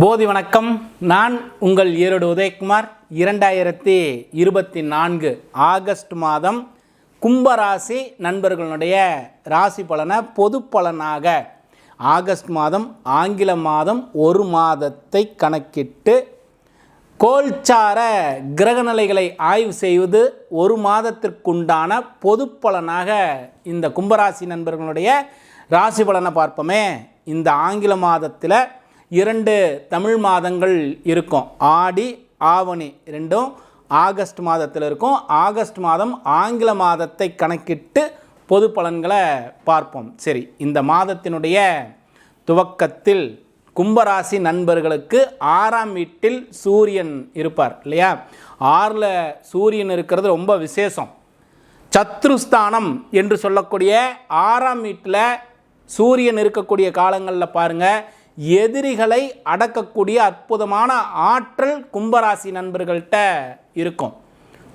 போதி வணக்கம். நான் உங்கள் ஈரோடு உதயகுமார். இரண்டாயிரத்தி இருபத்தி நான்கு ஆகஸ்ட் மாதம் கும்பராசி நண்பர்களுடைய ராசி பலனை பொது பலனாக ஆகஸ்ட் மாதம் ஆங்கில மாதம் ஒரு மாதத்தை கணக்கிட்டு கோல்சார கிரகநிலைகளை ஆய்வு செய்வது ஒரு மாதத்திற்குண்டான பொது பலனாக இந்த கும்பராசி நண்பர்களுடைய ராசி பலனை பார்ப்போமே. இந்த ஆங்கில மாதத்தில் இரண்டு தமிழ் மாதங்கள் இருக்கும். ஆடி ஆவணி ரெண்டும் ஆகஸ்ட் மாதத்தில் இருக்கும். ஆகஸ்ட் மாதம் ஆங்கில மாதத்தை கணக்கிட்டு பொது பலன்களை பார்ப்போம். சரி இந்த மாதத்தினுடைய துவக்கத்தில் கும்பராசி நண்பர்களுக்கு ஆறாம் வீட்டில் சூரியன் இருப்பார் இல்லையா? ஆறில் சூரியன் இருக்கிறது ரொம்ப விசேஷம். சத்ருஸ்தானம் என்று சொல்லக்கூடிய ஆறாம் வீட்டில் சூரியன் இருக்கக்கூடிய காலங்களில் பாருங்கள் எதிரிகளை அடக்கக்கூடிய அற்புதமான ஆற்றல் கும்பராசி நண்பர்கள்ட்ட இருக்கும்.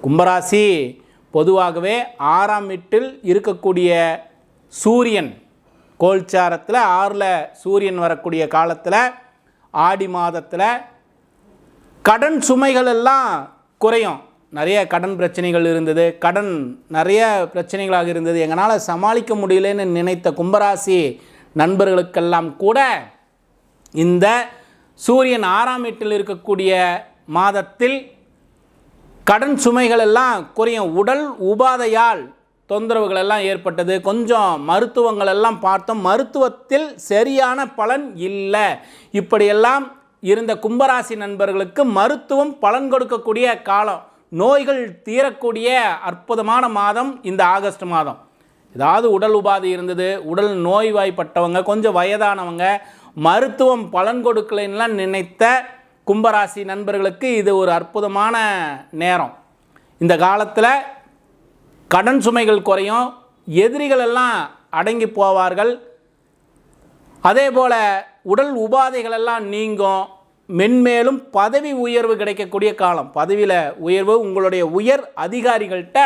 கும்பராசி பொதுவாகவே ஆறாம் வீட்டில் இருக்கக்கூடிய சூரியன் கோல்சாரத்தில் ஆறில் சூரியன் வரக்கூடிய காலத்தில் ஆடி மாதத்தில் கடன் சுமைகள் எல்லாம் குறையும். நிறைய கடன் பிரச்சனைகள் இருந்தது. கடன் நிறைய பிரச்சனைகளாக இருந்தது. எங்களால் சமாளிக்க முடியலன்னு நினைத்த கும்பராசி நண்பர்களுக்கெல்லாம் கூட இந்த சூரியன் ஆறாம் வீட்டில் இருக்கக்கூடிய மாதத்தில் கடன் சுமைகள் எல்லாம் குறையும் உடல் உபாதையால் தொந்தரவுகள் எல்லாம் ஏற்பட்டது. கொஞ்சம் மருத்துவங்கள் எல்லாம் பார்த்தோம். மருத்துவத்தில் சரியான பலன் இல்லை. இப்படியெல்லாம் இருந்த கும்பராசி நண்பர்களுக்கு மருத்துவம் பலன் கொடுக்கக்கூடிய காலம். நோய்கள் தீரக்கூடிய அற்புதமான மாதம் இந்த ஆகஸ்ட் மாதம். ஏதாவது உடல் உபாதை இருந்தது. உடல் நோய்வாய்ப்பட்டவங்க கொஞ்சம் வயதானவங்க மருத்துவம் பலன் கொடுக்கலைன்னுலாம் நினைத்த கும்பராசி நண்பர்களுக்கு இது ஒரு அற்புதமான நேரம். இந்த காலத்தில் கடன் சுமைகள் குறையும் எதிரிகளெல்லாம் அடங்கி போவார்கள். அதே போல் உடல் உபாதைகளெல்லாம் நீங்கும். மென்மேலும் பதவி உயர்வு கிடைக்கக்கூடிய காலம். பதவியில் உயர்வு உங்களுடைய உயர் அதிகாரிகள்கிட்ட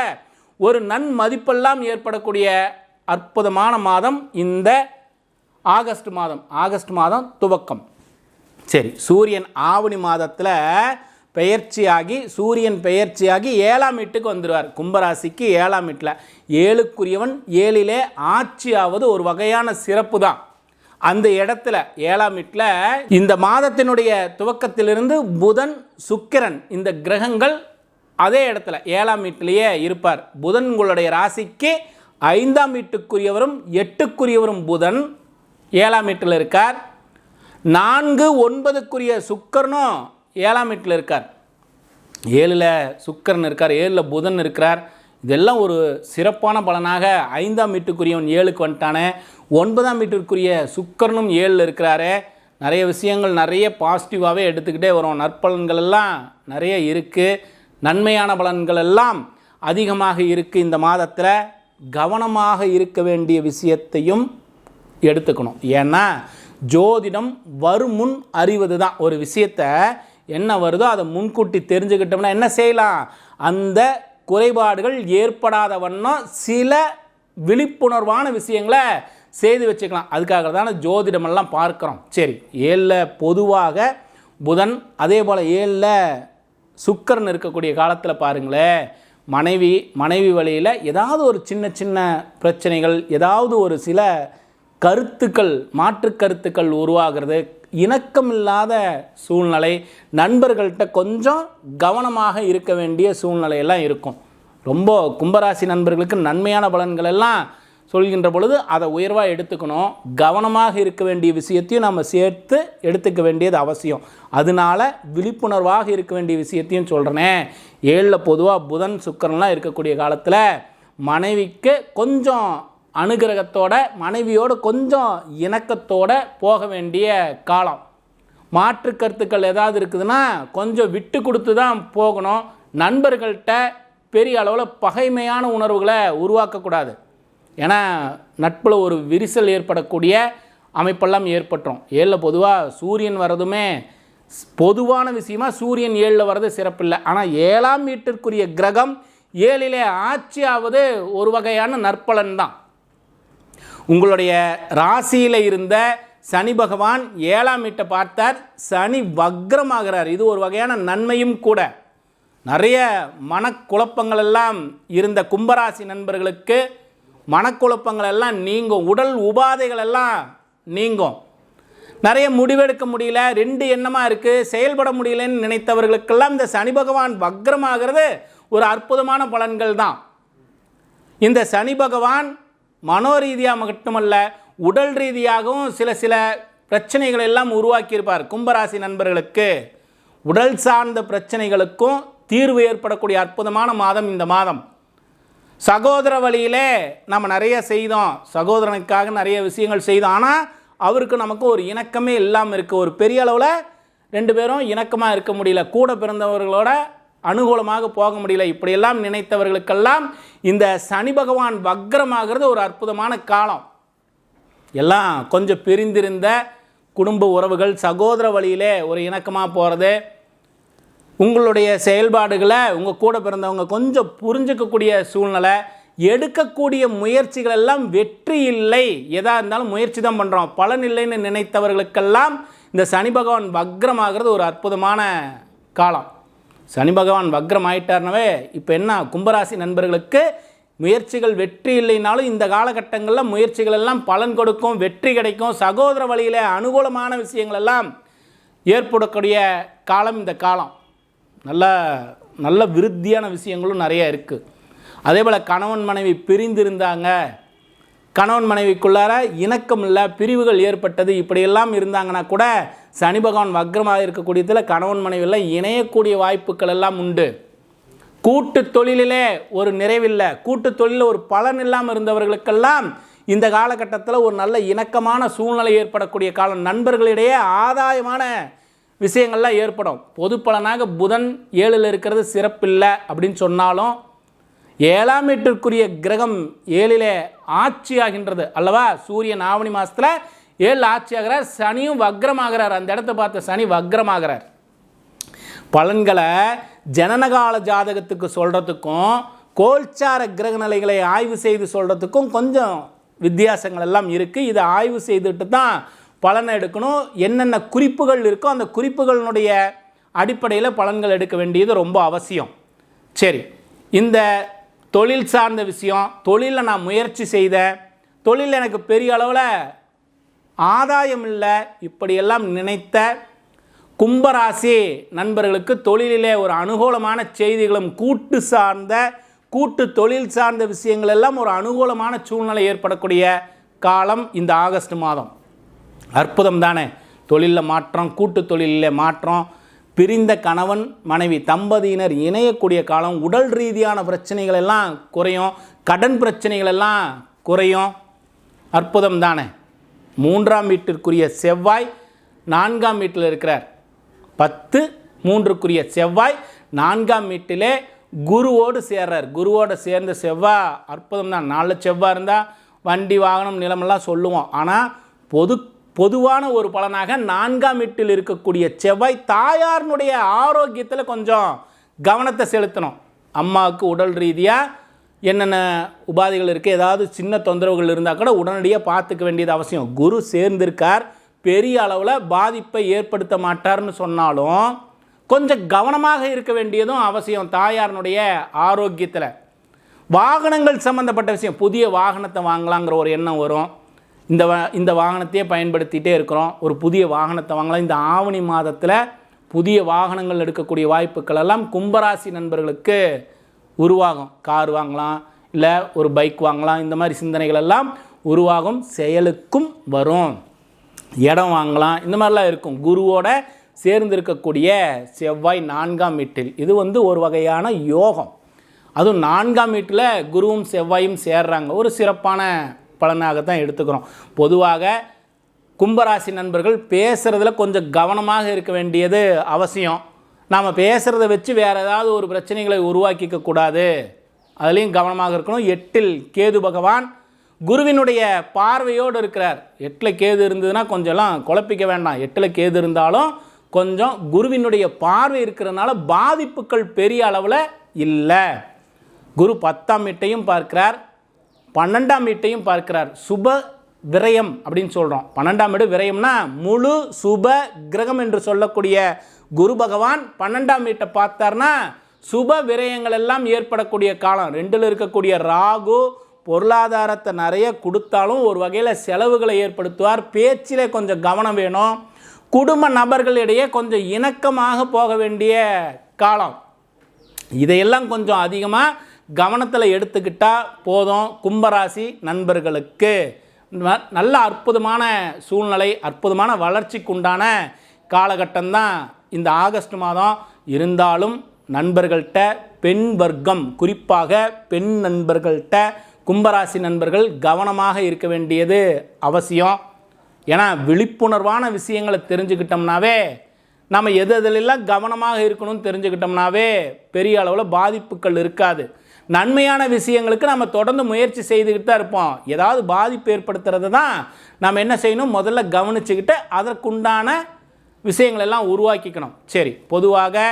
ஒரு நன்மதிப்பெல்லாம் ஏற்படக்கூடிய அற்புதமான மாதம் இந்த ஆகஸ்ட் மாதம் ஆகஸ்ட் மாதம் துவக்கம். சரி சூரியன் ஆவணி மாதத்தில் பெயர்ச்சியாகி சூரியன் பெயர்ச்சியாகி ஏழாம் வீட்டுக்கு வந்துடுவார் கும்பராசிக்கு ஏழாம் வீட்டில். ஏழுக்குரியவன் ஏழிலே ஆட்சியாவது ஒரு வகையான சிறப்பு தான். அந்த இடத்துல ஏழாம் வீட்டில் இந்த மாதத்தினுடைய துவக்கத்திலிருந்து புதன் சுக்கிரன் இந்த கிரகங்கள் அதே இடத்துல ஏழாம் வீட்டிலேயே இருப்பார். புதன் உங்களுடைய ராசிக்கு ஐந்தாம் வீட்டுக்குரியவரும் எட்டுக்குரியவரும் புதன். ஏழாம் வீட்டில் இருக்கார். நான்கு ஒன்பதுக்குரிய சுக்கரனும் ஏழாம் வீட்டில் இருக்கார். ஏழில் சுக்கரன் இருக்கார் ஏழில் புதன் இருக்கிறார். இதெல்லாம் ஒரு சிறப்பான பலனாக ஐந்தாம் வீட்டுக்குரியவன் ஏழுக்கு வந்துட்டானே. ஒன்பதாம் வீட்டிற்குரிய சுக்கரனும் ஏழில் இருக்கிறாரே. நிறைய விஷயங்கள் நிறைய பாசிட்டிவாகவே எடுத்துக்கிட்டே வரும். நற்பலன்கள் எல்லாம் நிறைய இருக்குது நன்மையான பலன்கள் எல்லாம் அதிகமாக இருக்குது இந்த மாதத்தில் கவனமாக இருக்க வேண்டிய விஷயத்தையும் எடுத்துக்கணும். ஏன்னா ஜோதிடம் வருமுன் அறிவது தான் ஒரு விஷயத்தை என்ன வருதோ அதை முன்கூட்டி தெரிஞ்சுக்கிட்டோம்னா என்ன செய்யலாம்? அந்த குறைபாடுகள் ஏற்படாத வண்ணம் சில விழிப்புணர்வான விஷயங்களை செய்து வச்சுக்கலாம். அதுக்காக தானே ஜோதிடமெல்லாம் பார்க்குறோம். சரி ஏழில் பொதுவாக புதன் அதே போல் ஏழில் சுக்கரன் இருக்கக்கூடிய காலத்தில் பாருங்களேன் மனைவி மனைவி வழியில் ஏதாவது ஒரு சின்ன சின்ன பிரச்சனைகள் ஏதாவது ஒரு சில கருத்துக்கள் மாற்று கருத்துக்கள் உருவாகிறது. இணக்கம் இல்லாத சூழ்நிலை நண்பர்கள்ட்ட கொஞ்சம் கவனமாக இருக்க வேண்டிய சூழ்நிலையெல்லாம் இருக்கும். ரொம்ப கும்பராசி நண்பர்களுக்கு நன்மையான பலன்கள் எல்லாம் சொல்கின்ற பொழுது அதை உயர்வாக எடுத்துக்கணும். கவனமாக இருக்க வேண்டிய விஷயத்தையும் நம்ம சேர்த்து எடுத்துக்க வேண்டியது அவசியம். அதனால விழிப்புணர்வாக இருக்க வேண்டிய விஷயத்தையும் சொல்கிறேனே ஏழில் பொதுவாக புதன் சுக்கரன்லாம் இருக்கக்கூடிய காலத்தில் மனைவிக்கு கொஞ்சம் அனுகிரகத்தோட மனைவியோடு கொஞ்சம் இணக்கத்தோட போக வேண்டிய காலம். மாற்று கருத்துக்கள் ஏதாவது இருக்குதுன்னா கொஞ்சம் விட்டு கொடுத்து தான் போகணும். நண்பர்கள்ட்ட பெரிய அளவில் பகைமையான உணர்வுகளை உருவாக்கக்கூடாது. ஏன்னா நட்பில் ஒரு விரிசல் ஏற்படக்கூடிய அமைப்பெல்லாம் ஏற்பட்டுரும். ஏழில் பொதுவாக சூரியன் வர்றதுமே பொதுவான விஷயமா சூரியன் ஏழில் வர்றது சிறப்பில்லை. ஆனால் ஏழாம் வீட்டிற்குரிய கிரகம் ஏழிலே ஆட்சியாவது ஒரு வகையான நற்பலன் தான். உங்களுடைய ராசியில் இருந்த சனி பகவான் ஏழாம் வீட்டை பார்த்தார். சனி வக்ரமாகிறார். இது ஒரு வகையான நன்மையும் கூட. நிறைய மனக்குழப்பங்கள் எல்லாம் இருந்த கும்பராசி நண்பர்களுக்கு மனக்குழப்பங்கள் எல்லாம் நீங்கும். உடல் உபாதைகள் எல்லாம் நீங்கும். நிறைய முடிவெடுக்க முடியல. ரெண்டு எண்ணமாக இருக்குது செயல்பட முடியலன்னு நினைத்தவர்களுக்கெல்லாம் இந்த சனி பகவான் வக்ரமாகிறது ஒரு அற்புதமான பலன்கள் தான். இந்த சனி பகவான் மனோரீதியாக மட்டுமல்ல உடல் ரீதியாகவும் சில சில பிரச்சனைகள் எல்லாம் உருவாக்கியிருப்பார் கும்பராசி நண்பர்களுக்கு. உடல் சார்ந்த பிரச்சனைகளுக்கும் தீர்வு ஏற்படக்கூடிய அற்புதமான மாதம் இந்த மாதம். சகோதர வழியிலே நம்ம நிறைய செய்தோம். சகோதரனுக்காக நிறைய விஷயங்கள் செய்தோம். ஆனால் அவருக்கு நமக்கு ஒரு இணக்கமே இல்லாமல் இருக்குது ஒரு பெரிய அளவில் ரெண்டு பேரும் இணக்கமாக இருக்க முடியல. கூட பிறந்தவர்களோட அனுகூலமாக போக முடியல. இப்படியெல்லாம் நினைத்தவர்களுக்கெல்லாம் இந்த சனி பகவான் வக்ரமாகிறது ஒரு அற்புதமான காலம். எல்லாம் கொஞ்சம் பிரிந்திருந்த குடும்ப உறவுகள் சகோதர வழியிலே ஒரு இணக்கமாக போகிறது உங்களுடைய செயல்பாடுகளை உங்கள் கூட பிறந்தவங்க கொஞ்சம் புரிஞ்சுக்கக்கூடிய சூழ்நிலை. எடுக்கக்கூடிய முயற்சிகள் எல்லாம் வெற்றி இல்லை. எதாக இருந்தாலும் முயற்சி தான் பண்ணுறோம் பலன் இல்லைன்னு நினைத்தவர்களுக்கெல்லாம் இந்த சனி பகவான் வக்ரமாகிறது ஒரு அற்புதமான காலம். சனி பகவான் வக்ரம் ஆயிட்டார்னவே இப்போ என்ன? கும்பராசி நண்பர்களுக்கு முயற்சிகள் வெற்றி இல்லைனாலும் இந்த காலகட்டங்களில் முயற்சிகள் எல்லாம் பலன் கொடுக்கும் வெற்றி கிடைக்கும். சகோதர வழியில் அனுகூலமான விஷயங்கள் எல்லாம் ஏற்படக்கூடிய காலம் இந்த காலம். நல்ல நல்ல விருத்தியான விஷயங்களும் நிறைய இருக்குது அதே போல் கணவன் மனைவி பிரிந்திருந்தாங்க. கணவன் மனைவிக்குள்ளார இணக்கம் இல்லை பிரிவுகள் ஏற்பட்டது. இப்படியெல்லாம் இருந்தாங்கன்னா கூட சனி பகவான் வக்ரமாக இருக்கக்கூடியதில் கணவன் மனைவியில் இணையக்கூடிய வாய்ப்புகள் எல்லாம் உண்டு. கூட்டு தொழிலிலே ஒரு நிறைவில்லை. கூட்டு தொழிலில் ஒரு பலன் இல்லாமல் இருந்தவர்களுக்கெல்லாம் இந்த காலகட்டத்தில் ஒரு நல்ல இணக்கமான சூழ்நிலை ஏற்படக்கூடிய காலம். நண்பர்களிடையே ஆதாயமான விஷயங்கள்லாம் ஏற்படும். பொது பலனாக புதன் ஏழில் இருக்கிறது சிறப்பில்லை அப்படின்னு சொன்னாலும் ஏழாம் வீட்டிற்குரிய கிரகம் ஏழிலே ஆட்சியாகின்றது அல்லவா? சூரியன் ஆவணி மாதத்தில் ஏழு ஆட்சியாகிறார் சனியும் வக்ரமாகிறார். அந்த இடத்த பார்த்த சனி வக்ரமாகிறார். பலன்களை ஜனனகால ஜாதகத்துக்கு சொல்கிறதுக்கும் கோல்சார கிரக நிலைகளை ஆய்வு செய்து சொல்கிறதுக்கும் கொஞ்சம் வித்தியாசங்கள் எல்லாம் இருக்குது இதை ஆய்வு செய்துட்டு தான் பலனை எடுக்கணும். என்னென்ன குறிப்புகள் இருக்கோ அந்த குறிப்புகளினுடைய அடிப்படையில் பலன்கள் எடுக்க வேண்டியது ரொம்ப அவசியம். சரி இந்த தொழில் சார்ந்த விஷயம் தொழிலில் நான் முயற்சி செய்தேன் தொழில் எனக்கு பெரிய அளவில் ஆதாயம் இல்லை இப்படியெல்லாம் நினைத்த கும்பராசி நண்பர்களுக்கு தொழிலிலே ஒரு அனுகூலமான செய்திகளும் கூட்டு சார்ந்த கூட்டு தொழில் சார்ந்த விஷயங்கள் எல்லாம் ஒரு அனுகூலமான சூழ்நிலை ஏற்படக்கூடிய காலம் இந்த ஆகஸ்ட் மாதம். அற்புதம் தானே. தொழிலில் மாற்றம் கூட்டு தொழிலில் மாற்றம் பிரிந்த கணவன் மனைவி தம்பதியினர் இணையக்கூடிய காலம் உடல் ரீதியான பிரச்சனைகள் எல்லாம் குறையும் கடன் பிரச்சனைகள் எல்லாம் குறையும். அற்புதம் தானே. மூன்றாம் வீட்டிற்குரிய செவ்வாய் நான்காம் வீட்டில் இருக்கிறார். பத்து மூன்றுக்குரிய செவ்வாய் நான்காம் வீட்டிலே குருவோடு சேர்றார். குருவோடு சேர்ந்த செவ்வாய் அற்புதம் தான் நாலு செவ்வாய் இருந்தால் வண்டி வாகனம் நிலமெல்லாம் சொல்லுவோம். ஆனால் பொது பொதுவான ஒரு பலனாக நான்காம் வீட்டில் இருக்கக்கூடிய செவ்வாய் தாயாரினுடைய ஆரோக்கியத்தில் கொஞ்சம் கவனத்தை செலுத்தணும். அம்மாவுக்கு உடல் ரீதியாக என்னென்ன உபாதைகள் இருக்குது ஏதாவது சின்ன தொந்தரவுகள் இருந்தால் கூட உடனடியாக பார்த்துக்க வேண்டியது அவசியம். குரு சேர்ந்திருக்கார். பெரிய அளவில் பாதிப்பை ஏற்படுத்த மாட்டார்னு சொன்னாலும் கொஞ்சம் கவனமாக இருக்க வேண்டியதும் அவசியம் தாயாரினுடைய ஆரோக்கியத்தில். வாகனங்கள் சம்மந்தப்பட்ட விஷயம். புதிய வாகனத்தை வாங்கலாங்கிற ஒரு எண்ணம் வரும். இந்த இந்த வாகனத்தையே பயன்படுத்திகிட்டே இருக்கிறோம். ஒரு புதிய வாகனத்தை வாங்கலாம். இந்த ஆவணி மாதத்தில் புதிய வாகனங்கள் எடுக்கக்கூடிய வாய்ப்புகள் எல்லாம் கும்பராசி நண்பர்களுக்கு உருவாகும். கார் வாங்கலாம் இல்லை ஒரு பைக் வாங்கலாம் இந்த மாதிரி சிந்தனைகள் எல்லாம் உருவாகும் செயலுக்கும் வரும். இடம் வாங்கலாம் இந்த மாதிரிலாம் இருக்கும். குருவோட சேர்ந்து இருக்கக்கூடிய செவ்வாய் நான்காம் வீட்டில். இது வந்து ஒரு வகையான யோகம். அதுவும் நான்காம் வீட்டில் குருவும் செவ்வாயும் சேர்றாங்க. ஒரு சிறப்பான பலனாக தான் எடுத்துக்கிறோம். பொதுவாக கும்பராசி நண்பர்கள் பேசுகிறதுல கொஞ்சம் கவனமாக இருக்க வேண்டியது அவசியம். நாம் பேசுகிறத வச்சு வேறு ஏதாவது ஒரு பிரச்சனைகளை உருவாக்கிக்க கூடாது. அதுலேயும் கவனமாக இருக்கணும். எட்டில் கேது பகவான் குருவினுடைய பார்வையோடு இருக்கிறார். எட்டில் கேது இருந்ததுன்னா கொஞ்சம்லாம் குழப்பிக்க வேண்டாம். எட்டில் கேது இருந்தாலும் கொஞ்சம் குருவினுடைய பார்வை இருக்கிறதுனால பாதிப்புகள் பெரிய அளவில் இல்லை. குரு பத்தாம் வீட்டையும் பார்க்கிறார். பன்னெண்டாம் வீட்டையும் பார்க்கிறார். சுப விரயம் அப்படின்னு சொல்கிறோம் பன்னெண்டாம் வீடு விரயம்னா முழு சுப கிரகம் என்று சொல்லக்கூடிய குரு பகவான் பன்னெண்டாம் வீட்டை பார்த்தார்னா சுப விரயங்கள் எல்லாம் ஏற்படக்கூடிய காலம். ரெண்டில் இருக்கக்கூடிய ராகு பொருளாதாரத்தை நிறைய கொடுத்தாலும் ஒரு வகையில் செலவுகளை ஏற்படுத்துவார். பேச்சில் கொஞ்சம் கவனம் வேணும். குடும்ப நபர்களிடையே கொஞ்சம் இணக்கமாக போக வேண்டிய காலம். இதையெல்லாம் கொஞ்சம் அதிகமாக கவனத்தில் எடுத்துக்கிட்டால் போதும் கும்பராசி நண்பர்களுக்கு. ந- நல்ல அற்புதமான சூழ்நிலை அற்புதமான வளர்ச்சிக்குண்டான காலகட்டம்தான் இந்த ஆகஸ்ட் மாதம் இருந்தாலும் நண்பர்கள்ட்ட பெண் வர்க்கம் குறிப்பாக பெண் நண்பர்கள்ட்ட கும்பராசி நண்பர்கள் கவனமாக இருக்க வேண்டியது அவசியம். ஏன்னா விழிப்புணர்வான விஷயங்களை தெரிஞ்சுக்கிட்டோம்னாவே நம்ம எது எதுலெல்லாம் கவனமாக இருக்கணும்னு தெரிஞ்சுக்கிட்டோம்னாவே பெரிய அளவில் பாதிப்புகள் இருக்காது. நன்மையான விஷயங்களுக்கு நம்ம தொடர்ந்து முயற்சி செய்துக்கிட்டு தான் இருப்போம். ஏதாவது பாதிப்பு ஏற்படுத்துறது தான் நம்ம என்ன செய்யணும்? முதல்ல கவனிச்சுக்கிட்டு அதற்குண்டான விஷயங்கள் எல்லாம் உருவாக்கிக்கணும். சரி பொதுவாக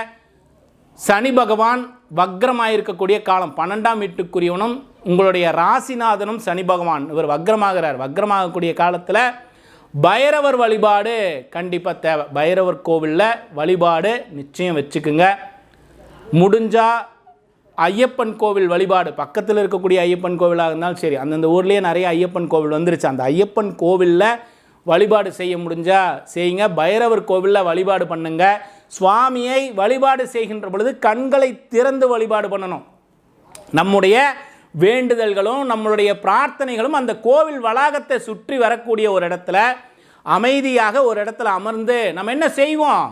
சனி பகவான் வக்ரமாக இருக்கக்கூடிய காலம் பன்னெண்டாம் வீட்டுக்குரியவனும் உங்களுடைய ராசிநாதனும் சனி பகவான். இவர் வக்ரமாகிறார். வக்ரமாகக்கூடிய காலத்தில் பைரவர் வழிபாடு கண்டிப்பாக தேவை. பைரவர் கோவிலில் வழிபாடு நிச்சயம் வச்சுக்குங்க. முடிஞ்சால் ஐயப்பன் கோவில் வழிபாடு பக்கத்தில் இருக்கக்கூடிய ஐயப்பன் கோவிலாக இருந்தாலும் சரி அந்தந்த ஊர்லேயே நிறைய ஐயப்பன் கோவில் வந்துருச்சு. அந்த ஐயப்பன் கோவிலில் வழிபாடு செய்ய முடிஞ்சால் செய்யுங்க. பைரவர் கோவிலில் வழிபாடு பண்ணுங்க. சுவாமியை வழிபாடு செய்கின்ற பொழுது கண்களை திறந்து வழிபாடு பண்ணணும். நம்முடைய வேண்டுதல்களும் நம்மளுடைய பிரார்த்தனைகளும் அந்த கோவில் வளாகத்தை சுற்றி வரக்கூடிய ஒரு இடத்துல அமைதியாக ஒரு இடத்துல அமர்ந்து நம்ம என்ன செய்வோம்?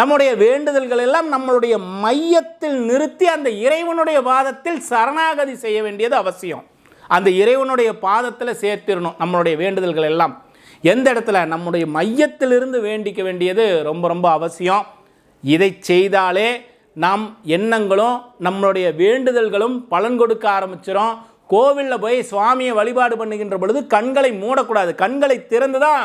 நம்முடைய வேண்டுதல்கள் எல்லாம் நம்மளுடைய மையத்தில் நிறுத்தி அந்த இறைவனுடைய பாதத்தில் சரணாகதி செய்ய வேண்டியது அவசியம். அந்த இறைவனுடைய பாதத்தில் சேர்த்திடணும் நம்மளுடைய வேண்டுதல்கள் எல்லாம். எந்த இடத்துல? நம்முடைய மையத்திலிருந்து வேண்டிக்க வேண்டியது ரொம்ப ரொம்ப அவசியம். இதை செய்தாலே நாம் எண்ணங்களும் நம்மளுடைய வேண்டுதல்களும் பலன் கொடுக்க ஆரம்பிச்சிடும் கோவிலில் போய் சுவாமியை வழிபாடு பண்ணுகின்ற பொழுது கண்களை மூடக்கூடாது. கண்களை திறந்து தான்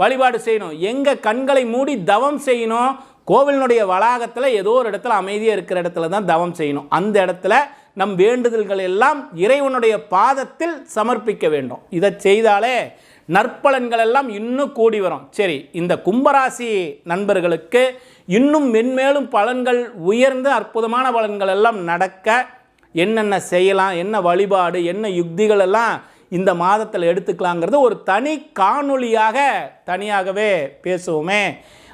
வழிபாடு செய்யணும். எங்கே கண்களை மூடி தவம் செய்யணும்? கோவிலினுடைய வளாகத்தில் ஏதோ ஒரு இடத்துல அமைதியாக இருக்கிற இடத்துல தான் தவம் செய்யணும். அந்த இடத்துல நம் வேண்டுதல்கள் எல்லாம் இறைவனுடைய பாதத்தில் சமர்ப்பிக்க வேண்டும். இதை செய்தாலே நற்பலன்கள் எல்லாம் இன்னும் கூடி வரும். சரி இந்த கும்பராசி நண்பர்களுக்கு இன்னும் மென்மேலும் பலன்கள் உயர்ந்து அற்புதமான பலன்கள் எல்லாம் நடக்க என்னென்ன செய்யலாம் என்ன வழிபாடு என்ன யுக்திகள் எல்லாம் இந்த மாதத்தில் எடுத்துக்கலாங்கிறது ஒரு தனி காணொளியாக தனியாகவே பேசுவோமே.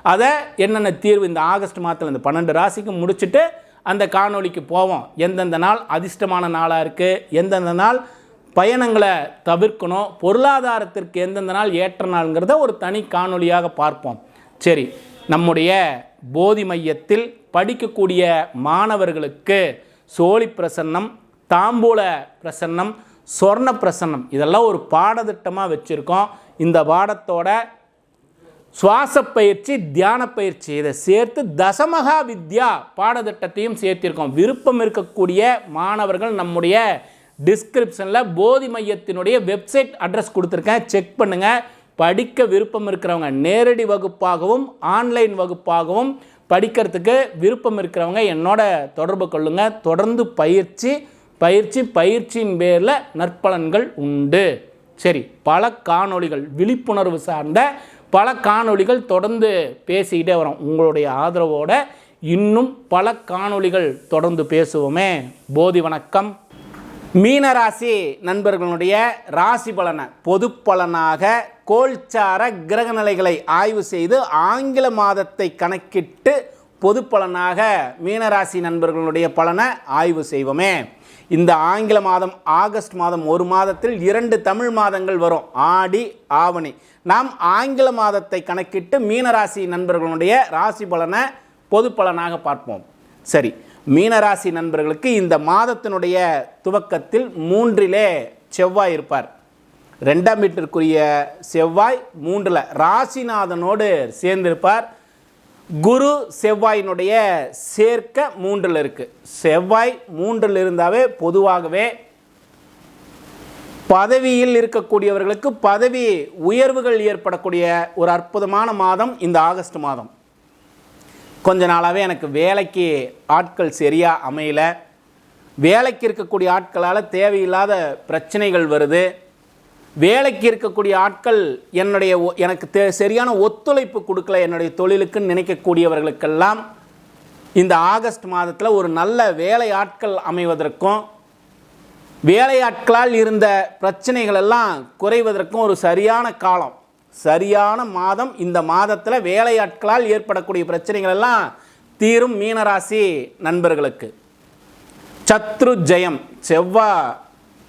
அதை என்னென்ன தீர்வு இந்த ஆகஸ்ட் மாதத்தில் இந்த பன்னெண்டு ராசிக்கு முடிச்சுட்டு அந்த காணொளிக்கு போவோம். எந்தெந்த நாள் அதிர்ஷ்டமான நாளாக இருக்குது எந்தெந்த நாள் பயணங்களை தவிர்க்கணும். பொருளாதாரத்திற்கு எந்தெந்த நாள் ஏற்ற நாள்ங்கிறத ஒரு தனி காணொலியாக பார்ப்போம். சரி நம்முடைய போதி மையத்தில் படிக்கக்கூடிய மாணவர்களுக்கு சோழி பிரசன்னம் தாம்பூல பிரசன்னம் சொர்ண பிரசன்னம் இதெல்லாம் ஒரு பாடத்திட்டமாக வச்சுருக்கோம். இந்த பாடத்தோட சுவாச பயிற்சி தியான பயிற்சி இதை சேர்த்து தசமகா வித்யா பாடத்திட்டத்தையும் சேர்த்திருக்கோம். விருப்பம் இருக்கக்கூடிய மாணவர்கள் நம்முடைய டிஸ்கிரிப்ஷனில் போதி மையத்தினுடைய வெப்சைட் அட்ரஸ் கொடுத்துருக்கேன். செக் பண்ணுங்கள் படிக்க விருப்பம் இருக்கிறவங்க நேரடி வகுப்பாகவும் ஆன்லைன் வகுப்பாகவும் படிக்கிறதுக்கு விருப்பம் இருக்கிறவங்க என்னோட தொடர்பு கொள்ளுங்கள் தொடர்ந்து பயிற்சி பயிற்சி பயிற்சியின் பேரில் நற்பலன்கள் உண்டு. சரி பல காணொளிகள் விழிப்புணர்வு சார்ந்த பல காணொளிகள் தொடர்ந்து பேசிக்கிட்டே வரோம். உங்களுடைய ஆதரவோட இன்னும் பல காணொளிகள் தொடர்ந்து பேசுவோமே. போதி வணக்கம். மீனராசி நண்பர்களுடைய ராசி பலனை பொது பலனாக கோல்சார கிரக நிலைகளை ஆய்வு செய்து ஆங்கில மாதத்தை கணக்கிட்டு பொது பலனாக மீனராசி நண்பர்களுடைய பலனை ஆய்வு செய்வோமே. இந்த ஆங்கில மாதம் ஆகஸ்ட் மாதம் ஒரு மாதத்தில் இரண்டு தமிழ் மாதங்கள் வரும். ஆடி ஆவணி. நாம் ஆங்கில மாதத்தை கணக்கிட்டு மீனராசி நண்பர்களுடைய ராசி பலனை பொது பலனாக பார்ப்போம். சரி மீனராசி நண்பர்களுக்கு இந்த மாதத்தினுடைய துவக்கத்தில் மூன்றிலே செவ்வாய் இருப்பார். ரெண்டாம் வீட்டிற்குரிய செவ்வாய் மூன்றில் ராசிநாதனோடு சேர்ந்திருப்பார். குரு செவ்வாயினுடைய சேர்க்க மூன்றில் இருக்குது செவ்வாய் மூன்றில் இருந்தாவே பொதுவாகவே பதவியில் இருக்கக்கூடியவர்களுக்கு பதவி உயர்வுகள் ஏற்படக்கூடிய ஒரு அற்புதமான மாதம் இந்த ஆகஸ்ட் மாதம். கொஞ்ச நாளாகவே எனக்கு வேலைக்கு ஆட்கள் சரியாக அமையல. வேலைக்கு இருக்கக்கூடிய ஆட்களால் தேவையில்லாத பிரச்சனைகள் வருது. வேலைக்கு இருக்கக்கூடிய ஆட்கள் என்னுடைய ஒ- எனக்கு தே சரியான ஒத்துழைப்பு கொடுக்கல என்னுடைய தொழிலுக்குன்னு நினைக்கக்கூடியவர்களுக்கெல்லாம் இந்த ஆகஸ்ட் மாதத்தில் ஒரு நல்ல வேலை ஆட்கள் அமைவதற்கும் வேலையாட்களால் இருந்த பிரச்சனைகள் எல்லாம் குறைவதற்கும் ஒரு சரியான காலம். சரியான மாதம் இந்த மாதத்தில் வேலையாட்களால் ஏற்படக்கூடிய பிரச்சனைகள் எல்லாம் தீரும் மீனராசி நண்பர்களுக்கு. சத்ரு ஜெயம் செவ்வா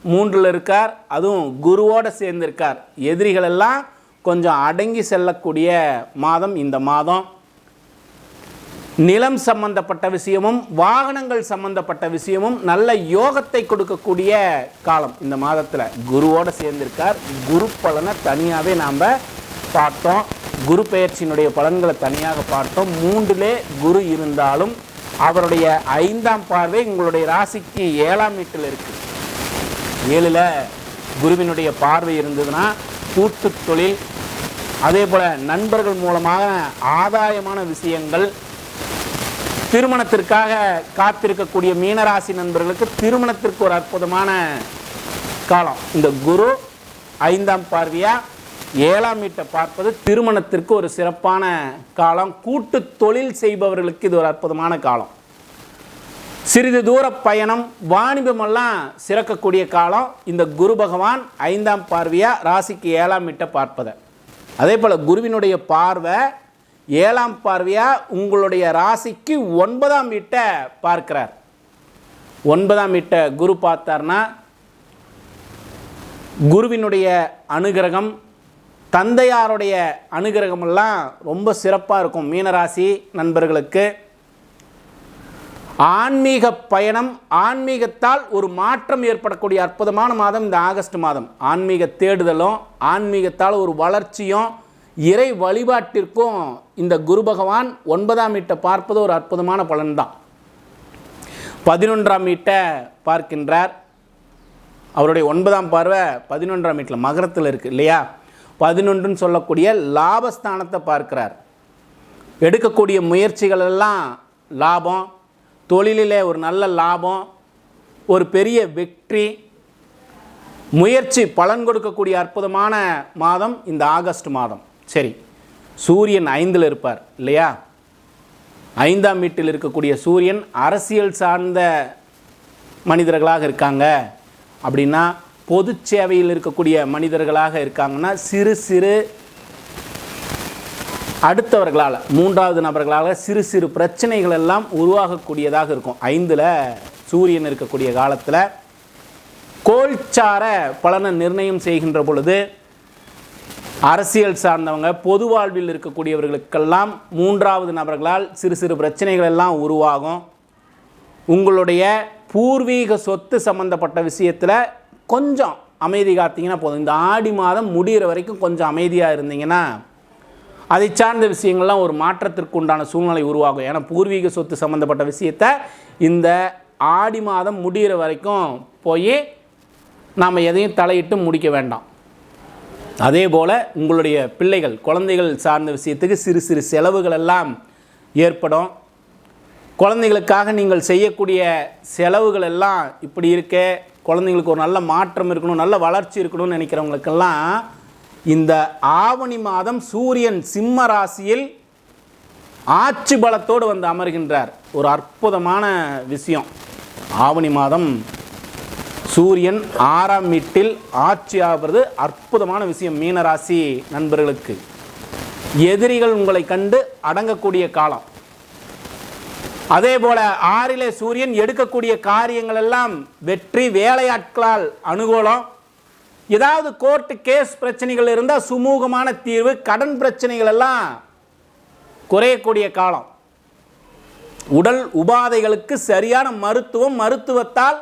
மூன்றில் இருக்கார் அதுவும் குருவோடு சேர்ந்திருக்கார். எதிரிகளெல்லாம் கொஞ்சம் அடங்கி செல்லக்கூடிய மாதம் இந்த மாதம். நிலம் சம்பந்தப்பட்ட விஷயமும் வாகனங்கள் சம்பந்தப்பட்ட விஷயமும் நல்ல யோகத்தை கொடுக்கக்கூடிய காலம். இந்த மாதத்தில் குருவோடு சேர்ந்திருக்கார். குரு பலனை தனியாகவே நாம் பார்த்தோம். குரு பெயர்ச்சியினுடைய பலன்களை தனியாக பார்த்தோம். மூன்றிலே குரு இருந்தாலும் அவருடைய ஐந்தாம் பார்வை உங்களுடைய ராசிக்கு ஏழாம் வீட்டில் இருக்குது ஏழில் குருவினுடைய பார்வை இருந்ததுன்னா கூட்டு தொழில் அதே போல் நண்பர்கள் மூலமாக ஆதாயமான விஷயங்கள் திருமணத்திற்காக காத்திருக்கக்கூடிய மீனராசி நண்பர்களுக்கு திருமணத்திற்கு ஒரு அற்புதமான காலம். இந்த குரு ஐந்தாம் பார்வையா ஏழாம் வீட்டை பார்ப்பது திருமணத்திற்கு ஒரு சிறப்பான காலம். கூட்டு தொழில் செய்பவர்களுக்கு இது ஒரு அற்புதமான காலம். சிறிது தூர பயணம் வாணிபமெல்லாம் சிறக்கக்கூடிய காலம். இந்த குரு பகவான் ஐந்தாம் பார்வையா ராசிக்கு ஏழாம் வீட்டை பார்ப்பதை. அதே போல் குருவினுடைய பார்வை ஏழாம் பார்வையாக உங்களுடைய ராசிக்கு ஒன்பதாம் வீட்டை பார்க்கிறார். ஒன்பதாம் வீட்டை குரு பார்த்தார்னா குருவினுடைய அனுகிரகம் தந்தையாருடைய அனுகிரகமெல்லாம் ரொம்ப சிறப்பாக இருக்கும் மீனராசி நண்பர்களுக்கு. ஆன்மீக பயணம் ஆன்மீகத்தால் ஒரு மாற்றம் ஏற்படக்கூடிய அற்புதமான மாதம் இந்த ஆகஸ்ட் மாதம். ஆன்மீக தேடுதலும் ஆன்மீகத்தால் ஒரு வளர்ச்சியும் இறை வழிபாட்டிற்கும் இந்த குரு பகவான் ஒன்பதாம் வீட்டை பார்ப்பது ஒரு அற்புதமான பலன்தான். பதினொன்றாம் வீட்டை பார்க்கின்றார். அவருடைய ஒன்பதாம் பார்வை பதினொன்றாம் வீட்டில் மகரத்தில் இருக்குது இல்லையா? பதினொன்றுன்னு சொல்லக்கூடிய லாபஸ்தானத்தை பார்க்கிறார். எடுக்கக்கூடிய முயற்சிகள் எல்லாம் லாபம். தொழிலிலே ஒரு நல்ல லாபம். ஒரு பெரிய வெற்றி. முயற்சி பலன் கொடுக்கக்கூடிய அற்புதமான மாதம் இந்த ஆகஸ்ட் மாதம். சரி சூரியன் ஐந்தில் இருப்பார் இல்லையா? ஐந்தாம் வீட்டில் இருக்கக்கூடிய சூரியன் அரசியல் சார்ந்த மனிதர்களாக இருக்காங்க. அப்படின்னா பொது சேவையில் இருக்கக்கூடிய மனிதர்களாக இருக்காங்கன்னா சிறு சிறு அடுத்தவர்களால் மூன்றாவது நபர்களால் சிறு சிறு பிரச்சனைகள் எல்லாம் உருவாகக்கூடியதாக இருக்கும். ஐந்தில் சூரியன் இருக்கக்கூடிய காலத்தில் கோல்சார பலனை நிர்ணயம் செய்கின்ற பொழுது அரசியல் சார்ந்தவங்க பொது வாழ்வில் இருக்கக்கூடியவர்களுக்கெல்லாம் மூன்றாவது நபர்களால் சிறு சிறு பிரச்சனைகள் எல்லாம் உருவாகும். உங்களுடைய பூர்வீக சொத்து சம்பந்தப்பட்ட விஷயத்தில் கொஞ்சம் அமைதி காத்தீங்கன்னா போதும். இந்த ஆடி மாதம் முடிகிற வரைக்கும் கொஞ்சம் அமைதியாக இருந்தீங்கன்னா அதை சார்ந்த விஷயங்கள்லாம் ஒரு மாற்றத்திற்கு உண்டான சூழ்நிலை உருவாகும். ஏன்னா பூர்வீக சொத்து சம்மந்தப்பட்ட விஷயத்த இந்த ஆடி மாதம் முடிகிற வரைக்கும் போய் நாம் எதையும் தலையிட்டு முடிக்க வேண்டாம். அதே போல் உங்களுடைய பிள்ளைகள் குழந்தைகள் சார்ந்த விஷயத்துக்கு சிறு சிறு செலவுகள் எல்லாம் ஏற்படும். குழந்தைகளுக்காக நீங்கள் செய்யக்கூடிய செலவுகள் எல்லாம் இப்படி இருக்க குழந்தைங்களுக்கு ஒரு நல்ல மாற்றம் இருக்கணும் நல்ல வளர்ச்சி இருக்கணும்னு நினைக்கிறவங்களுக்கெல்லாம் இந்த ஆவணி மாதம் சூரியன் சிம்ம ராசியில் ஆட்சி பலத்தோடு வந்து அமர்கின்றார். ஒரு அற்புதமான விஷயம். ஆவணி மாதம் சூரியன் ஆறாம் வீட்டில் ஆட்சி ஆகிறது அற்புதமான விஷயம் மீனராசி நண்பர்களுக்கு. எதிரிகள் உங்களை கண்டு அடங்கக்கூடிய காலம். அதே போல ஆறிலே சூரியன் எடுக்கக்கூடிய காரியங்கள் எல்லாம் வெற்றி வேலையாட்களால் அனுகூலம். ஏதாவது கோர்ட்டு கேஸ் பிரச்சனைகள் இருந்தால் சுமூகமான தீர்வு கடன் பிரச்சனைகள் எல்லாம் குறையக்கூடிய காலம். உடல் உபாதைகளுக்கு சரியான மருத்துவம் மருத்துவத்தால்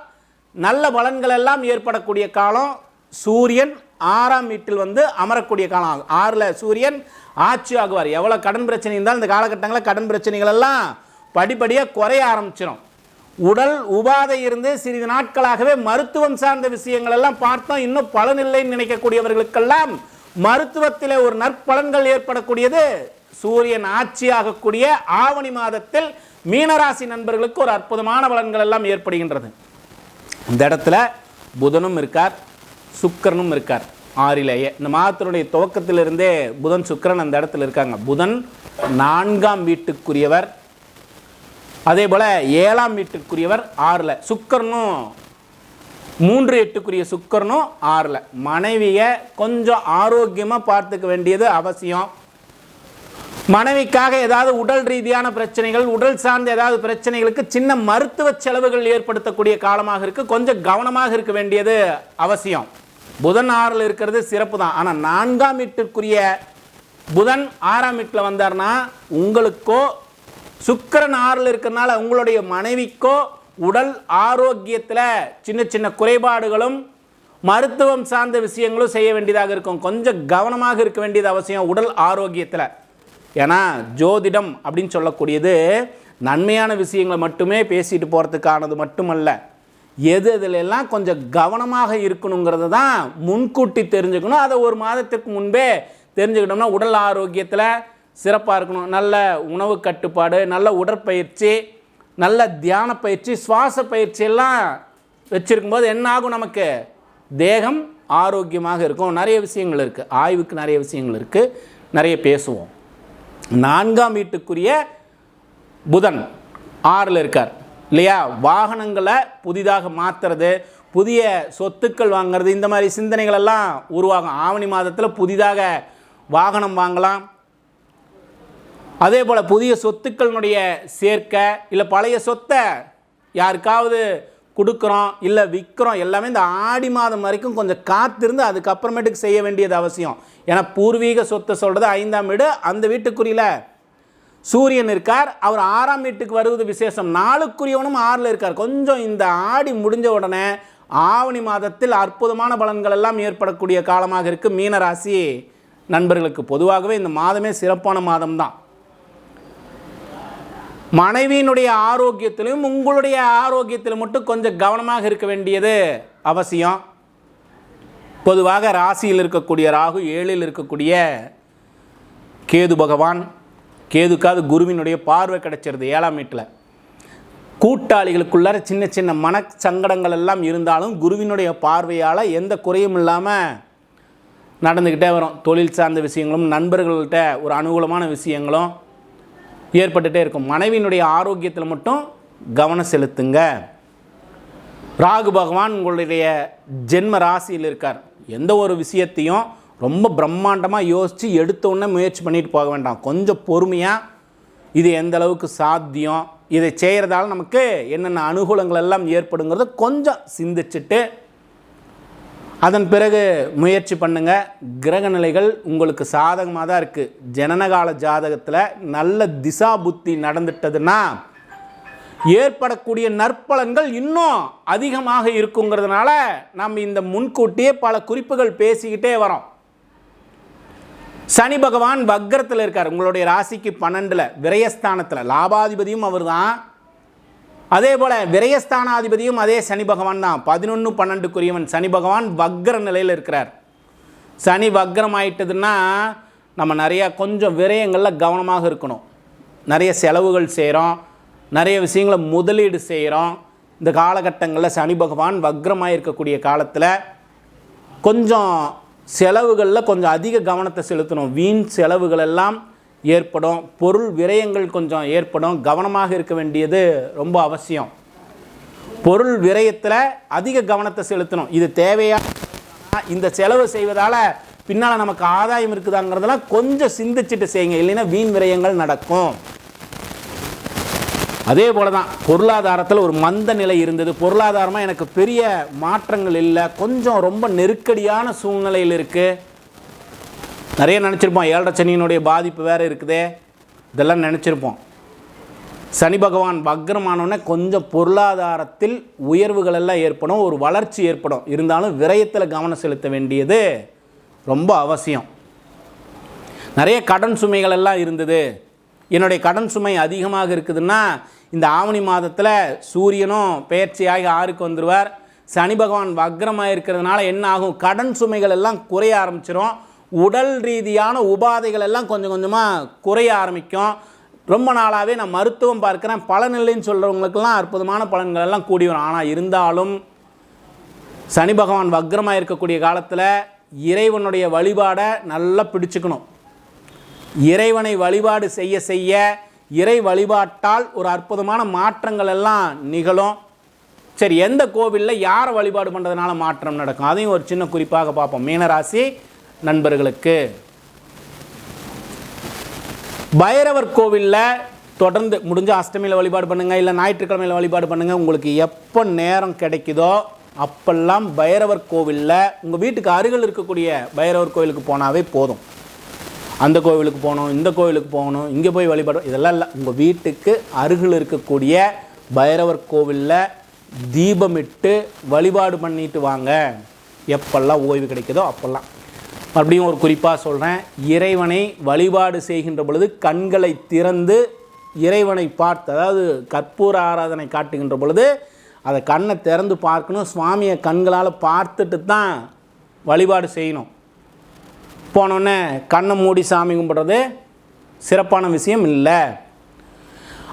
நல்ல பலன்கள் எல்லாம் ஏற்படக்கூடிய காலம் சூரியன் ஆறாம் வீட்டில் வந்து அமரக்கூடிய காலம் ஆகும். ஆறில் சூரியன் ஆட்சி ஆகுவார். எவ்வளோ கடன் பிரச்சனை இருந்தாலும் இந்த காலகட்டங்களில் கடன் பிரச்சனைகள் எல்லாம் படிப்படியாக குறைய ஆரம்பிச்சிடும் உடல் உபாதை இருந்து சிறிது நாட்களாகவே மருத்துவம் சார்ந்த விஷயங்கள் எல்லாம் பார்த்தோம். இன்னும் பலனில்லைன்னு நினைக்கக்கூடியவர்களுக்கெல்லாம் மருத்துவத்தில் ஒரு நற்பலன்கள் ஏற்படக்கூடியது. சூரியன் ஆட்சியாகக்கூடிய ஆவணி மாதத்தில் மீனராசி நண்பர்களுக்கு ஒரு அற்புதமான பலன்கள் எல்லாம் ஏற்படுகின்றது. இந்த இடத்துல புதனும் இருக்கார் சுக்கரனும் இருக்கார். ஆறிலேயே. இந்த மாதத்தினுடைய துவக்கத்திலிருந்தே புதன் சுக்கரன் அந்த இடத்துல இருக்காங்க. புதன் நான்காம் வீட்டுக்குரியவர். அதே போல் ஏழாம் வீட்டுக்குரியவர் ஆறில். சுக்கரனும் மூன்று எட்டுக்குரிய சுக்கரனும் ஆறில். மனைவியை கொஞ்சம் ஆரோக்கியமாக பார்த்துக்க வேண்டியது அவசியம். மனைவிக்காக ஏதாவது உடல் ரீதியான பிரச்சனைகள் உடல் சார்ந்த ஏதாவது பிரச்சனைகளுக்கு சின்ன மருத்துவ செலவுகள் ஏற்படுத்தக்கூடிய காலமாக இருக்கு. கொஞ்சம் கவனமாக இருக்க வேண்டியது அவசியம். புதன் ஆறில் இருக்கிறது சிறப்பு தான். ஆனால் நான்காம் வீட்டுக்குரிய புதன் ஆறாம் வீட்டில் வந்தார்னா உங்களுக்கோ சுக்கிரன் ஆறில் இருக்கிறனால உங்களுடைய மனைவிக்கோ உடல் ஆரோக்கியத்தில் சின்ன சின்ன குறைபாடுகளும் மருத்துவம் சார்ந்த விஷயங்களும் செய்ய வேண்டியதாக இருக்கும். கொஞ்சம் கவனமாக இருக்க வேண்டியது அவசியம் உடல் ஆரோக்கியத்தில். ஏன்னா ஜோதிடம் அப்படின்னு சொல்லக்கூடியது நன்மையான விஷயங்களை மட்டுமே பேசிட்டு போகிறதுக்கானது மட்டுமல்ல. எது இதுல எல்லாம் கொஞ்சம் கவனமாக இருக்கணுங்கிறது தான் முன்கூட்டி தெரிஞ்சுக்கணும். அதை ஒரு மாதத்துக்கு முன்பே தெரிஞ்சுக்கிட்டோம்னா உடல் ஆரோக்கியத்தில் சிறப்பாக இருக்கணும். நல்ல உணவு கட்டுப்பாடு நல்ல உடற்பயிற்சி நல்ல தியான பயிற்சி சுவாச பயிற்சி எல்லாம் வச்சுருக்கும்போது என்ன ஆகும் நமக்கு? தேகம் ஆரோக்கியமாக இருக்கும். நிறைய விஷயங்கள் இருக்குது ஆய்வுக்கு நிறைய விஷயங்கள் இருக்குது நிறைய பேசுவோம். நான்காம் வீட்டுக்குரிய புதன் ஆறில் இருக்கார். இல்லையா? வாகனங்களை புதிதாக மாற்றுறது புதிய சொத்துக்கள் வாங்குறது இந்த மாதிரி சிந்தனைகள் எல்லாம் உருவாகும். ஆவணி மாதத்தில் புதிதாக வாகனம் வாங்கலாம். அதே போல் புதிய சொத்துக்களினுடைய சேர்க்கை இல்லை பழைய சொத்தை யாருக்காவது கொடுக்குறோம் இல்லை விற்கிறோம் எல்லாமே இந்த ஆடி மாதம் வரைக்கும் கொஞ்சம் காத்திருந்து அதுக்கப்புறமேட்டுக்கு செய்ய வேண்டியது அவசியம். ஏன்னா பூர்வீக சொத்தை சொல்கிறது ஐந்தாம் வீடு அந்த வீட்டுக்குரியல சூரியன் இருக்கார் அவர் ஆறாம் வீட்டுக்கு வருவது விசேஷம். நாளுக்குரியவனும் ஆறில் இருக்கார். கொஞ்சம் இந்த ஆடி முடிஞ்ச உடனே ஆவணி மாதத்தில் அற்புதமான பலன்கள் எல்லாம் ஏற்படக்கூடிய காலமாக இருக்குது மீனராசி. நண்பர்களுக்கு பொதுவாகவே இந்த மாதமே சிறப்பான மாதம்தான். மனைவியினுடைய ஆரோக்கியத்திலும் உங்களுடைய ஆரோக்கியத்தில் மட்டும் கொஞ்சம் கவனமாக இருக்க வேண்டியது அவசியம். பொதுவாக ராசியில் இருக்கக்கூடிய ராகு ஏழில் இருக்கக்கூடிய கேது பகவான் கேதுக்காவது குருவினுடைய பார்வை கிடைச்சிருது ஏழாம் வீட்டில். கூட்டாளிகளுக்குள்ளார சின்ன சின்ன மன சங்கடங்கள் எல்லாம் இருந்தாலும் குருவினுடைய பார்வையால் எந்த குறையும் இல்லாமல் நடந்துக்கிட்டே வரும். தொழில் சார்ந்த விஷயங்களும் நண்பர்கள்கிட்ட ஒரு அனுகூலமான விஷயங்களும் ஏற்பட்டுட்டே இருக்கும். மனைவியினுடைய ஆரோக்கியத்தில் மட்டும் கவனம் செலுத்துங்க. ராகு பகவான் உங்களுடைய ஜென்ம ராசியில் இருக்கார். எந்த ஒரு விஷயத்தையும் ரொம்ப பிரம்மாண்டமாக யோசித்து எடுத்த உடனே முயற்சி பண்ணிட்டு போக வேண்டாம். கொஞ்சம் பொறுமையாக இது எந்த அளவுக்கு சாத்தியம் இதை செய்கிறதால நமக்கு என்னென்ன அனுகூலங்கள் எல்லாம் ஏற்படுங்கிறத கொஞ்சம் சிந்திச்சுட்டு அதன் பிறகு முயற்சி பண்ணுங்க. கிரக நிலைகள் உங்களுக்கு சாதகமாக தான் இருக்குது ஜனனகால ஜாதகத்தில் நல்ல திசா புத்தி நடந்துட்டதுன்னா ஏற்படக்கூடிய நற்பலன்கள் இன்னும் அதிகமாக இருக்குங்கிறதுனால நம்ம இந்த முன்கூட்டியே பல குறிப்புகள் பேசிக்கிட்டே வரோம். சனி பகவான் வக்ரத்தில் இருக்கார். உங்களுடைய ராசிக்கு பன்னெண்டில் விரயஸ்தானத்தில். லாபாதிபதியும் அவர் தான் அதே போல் விரயஸ்தானாதிபதியும் அதே சனி பகவான் தான். பதினொன்று பன்னெண்டுக்குரியவன் சனி பகவான் வக்ர நிலையில் இருக்கிறார். சனி வக்ரம் ஆயிட்டதுன்னா நம்ம நிறையா கொஞ்சம் விரயங்களில் கவனமாக இருக்கணும். நிறைய செலவுகள் செய்கிறோம் நிறைய விஷயங்களை முதலீடு செய்கிறோம் இந்த காலகட்டங்களில் சனி பகவான் வக்ரமாக இருக்கக்கூடிய காலத்தில் கொஞ்சம் செலவுகளில் கொஞ்சம் அதிக கவனத்தை செலுத்தணும். வீண் செலவுகள் எல்லாம் ஏற்படும் பொருள் விரயங்கள் கொஞ்சம் ஏற்படும் கவனமாக இருக்க வேண்டியது ரொம்ப அவசியம். பொருள் விரயத்தில் அதிக கவனத்தை செலுத்தணும். இது தேவையா? இந்த செலவு செய்வதால் பின்னால் நமக்கு ஆதாயம் இருக்குதாங்கிறதெல்லாம் கொஞ்சம் சிந்திச்சுட்டு செய்யுங்க. இல்லைன்னா வீண் விரயங்கள் நடக்கும். அதே போல தான் பொருளாதாரத்தில் ஒரு மந்த நிலை இருந்தது. பொருளாதாரமாக எனக்கு பெரிய மாற்றங்கள் இல்லை. கொஞ்சம் ரொம்ப நெருக்கடியான சூழ்நிலையில் இருக்குது நிறைய நினச்சிருப்போம். ஏழரை சனியினுடைய பாதிப்பு வேறு இருக்குதே. இதெல்லாம் நினச்சிருப்போம். சனி பகவான் வக்ரமானோடனே கொஞ்சம் பொருளாதாரத்தில் உயர்வுகளெல்லாம் ஏற்படும். ஒரு வளர்ச்சி ஏற்படும். இருந்தாலும் விரயத்தில் கவனம் செலுத்த வேண்டியது ரொம்ப அவசியம். நிறைய கடன் சுமைகள் எல்லாம் இருந்தது. என்னுடைய கடன் சுமை அதிகமாக இருக்குதுன்னா இந்த ஆவணி மாதத்தில் சூரியனும் பெயர்ச்சியாகி ஆறுக்கு வந்துடுவார் சனி பகவான் வக்ரமாக இருக்கிறதுனால என்ன ஆகும்? கடன் சுமைகள் எல்லாம் குறைய ஆரம்பிச்சிடும் உடல் ரீதியான உபாதைகள் எல்லாம் கொஞ்சம் கொஞ்சமாக குறைய ஆரம்பிக்கும். ரொம்ப நாளாகவே நான் மருத்துவம் பார்க்குறேன். பலனில்லைன்னு சொல்கிறவங்களுக்கெல்லாம் அற்புதமான பலன்கள் எல்லாம் கூடி வரும். ஆனால் இருந்தாலும் சனி பகவான் வக்ரமாக இருக்கக்கூடிய காலத்தில் இறைவனுடைய வழிபாடை நல்லா பிடிச்சுக்கணும். இறைவனை வழிபாடு செய்ய செய்ய இறை வழிபாட்டால் ஒரு அற்புதமான மாற்றங்கள் எல்லாம் நிகழும். சரி எந்த கோவிலில் யாரை வழிபாடு பண்ணுறதுனால மாற்றம் நடக்கும்? அதையும் ஒரு சின்ன குறிப்பாக பார்ப்போம். மீனராசி நண்பர்களுக்கு. பைரவர் கோவிலில் தொடர்ந்து முடிஞ்ச அஷ்டமியில் வழிபாடு பண்ணுங்கள் இல்லை ஞாயிற்றுக்கிழமையில் வழிபாடு பண்ணுங்கள் உங்களுக்கு எப்போ நேரம் கிடைக்குதோ அப்பெல்லாம் பைரவர் கோவிலில் உங்கள் வீட்டுக்கு அருகில் இருக்கக்கூடிய பைரவர் கோவிலுக்கு போனாவே போதும். அந்த கோவிலுக்கு போகணும் இந்த கோவிலுக்கு போகணும் இங்கே போய் வழிபாடு இதெல்லாம் இல்லை. உங்கள் வீட்டுக்கு அருகில் இருக்கக்கூடிய பைரவர் கோவிலில் தீபமிட்டு வழிபாடு பண்ணிட்டு வாங்க. எப்பெல்லாம் ஓய்வு கிடைக்குதோ அப்போல்லாம். மறுபடியும் ஒரு குறிப்பாக சொல்கிறேன் இறைவனை வழிபாடு செய்கின்ற பொழுது கண்களை திறந்து இறைவனை பார்த்து அதாவது கற்பூர ஆராதனை காட்டுகின்ற பொழுது அதை கண்ணை திறந்து பார்க்கணும். சுவாமியை கண்களால் பார்த்துட்டு தான் வழிபாடு செய்யணும். போனோடனே கண்ணை மூடி சாமி கும்பிட்றது சிறப்பான விஷயம் இல்லை.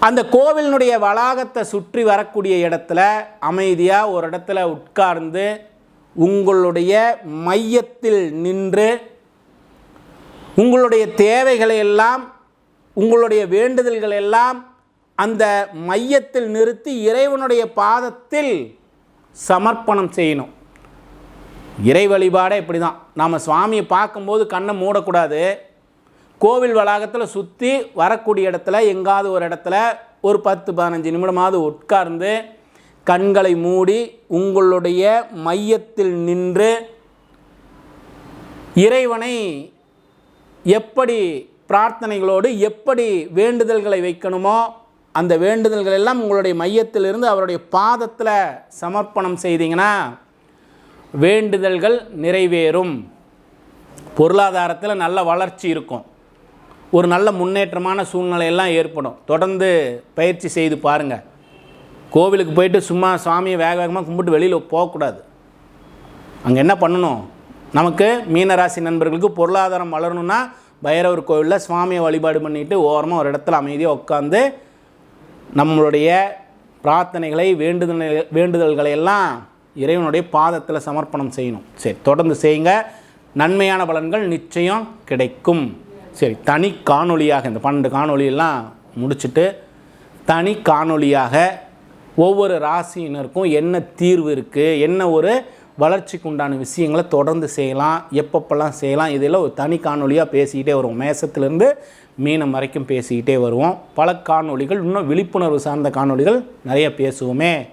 அந்த கோவிலினுடைய வளாகத்தை சுற்றி வரக்கூடிய இடத்துல அமைதியாக ஒரு இடத்துல உட்கார்ந்து உங்களுடைய மையத்தில் நின்று உங்களுடைய தேவைகளை எல்லாம் உங்களுடைய வேண்டுதல்கள் எல்லாம் அந்த மையத்தில் நிறுத்தி இறைவனுடைய பாதத்தில் சமர்ப்பணம் செய்யணும். இறை வழிபாடே இப்படி தான் நாம் சுவாமியை பார்க்கும்போது கண்ணை மூடக்கூடாது. கோவில் வளாகத்தில் சுற்றி வரக்கூடிய இடத்துல எங்காவது ஒரு இடத்துல ஒரு பத்து பதினஞ்சு நிமிடமாவது உட்கார்ந்து கண்களை மூடி உங்களுடைய மையத்தில் நின்று இறைவனை எப்படி பிரார்த்தனைகளோடு எப்படி வேண்டுதல்களை வைக்கணுமோ அந்த வேண்டுதல்கள் எல்லாம் உங்களுடைய மையத்திலிருந்து அவருடைய பாதத்தில் சமர்ப்பணம் செய்தீங்கன்னா வேண்டுதல்கள் நிறைவேறும். பொருளாதாரத்தில் நல்ல வளர்ச்சி இருக்கும். ஒரு நல்ல முன்னேற்றமான சூழ்நிலையெல்லாம் ஏற்படும். தொடர்ந்து பயிற்சி செய்து பாருங்கள் கோவிலுக்கு போயிட்டு சும்மா சுவாமியை வேக வேகமாக கும்பிட்டு வெளியில் போகக்கூடாது. அங்கே என்ன பண்ணணும்? நமக்கு மீனராசி நண்பர்களுக்கு பொருளாதாரம் வளரணும்னா பைரவர் கோவிலில் சுவாமியை வழிபாடு பண்ணிவிட்டு ஓரமாக ஒரு இடத்துல அமைதியாக உட்காந்து நம்மளுடைய பிரார்த்தனைகளை வேண்டுதல் வேண்டுதல்களை எல்லாம் இறைவனுடைய பாதத்தில் சமர்ப்பணம் செய்யணும். சரி தொடர்ந்து செய்யுங்க. நன்மையான பலன்கள் நிச்சயம் கிடைக்கும். சரி தனி காணொளியாக இந்த பன்னெண்டு காணொளியெல்லாம் முடிச்சுட்டு தனி காணொளியாக ஒவ்வொரு ராசியினருக்கும் என்ன தீர்வு இருக்குது என்ன ஒரு வளர்ச்சிக்கு உண்டான விஷயங்களை தொடர்ந்து செய்யலாம் எப்பப்பெல்லாம் செய்யலாம்? இதெல்லாம் ஒரு தனி காணொலியாக பேசிக்கிட்டே வருவோம். மேசத்துலேருந்து மீனம் வரைக்கும் பேசிக்கிட்டே வருவோம். பல காணொளிகள் இன்னும் விழிப்புணர்வு சார்ந்த காணொளிகள் நிறைய பேசுவோமே.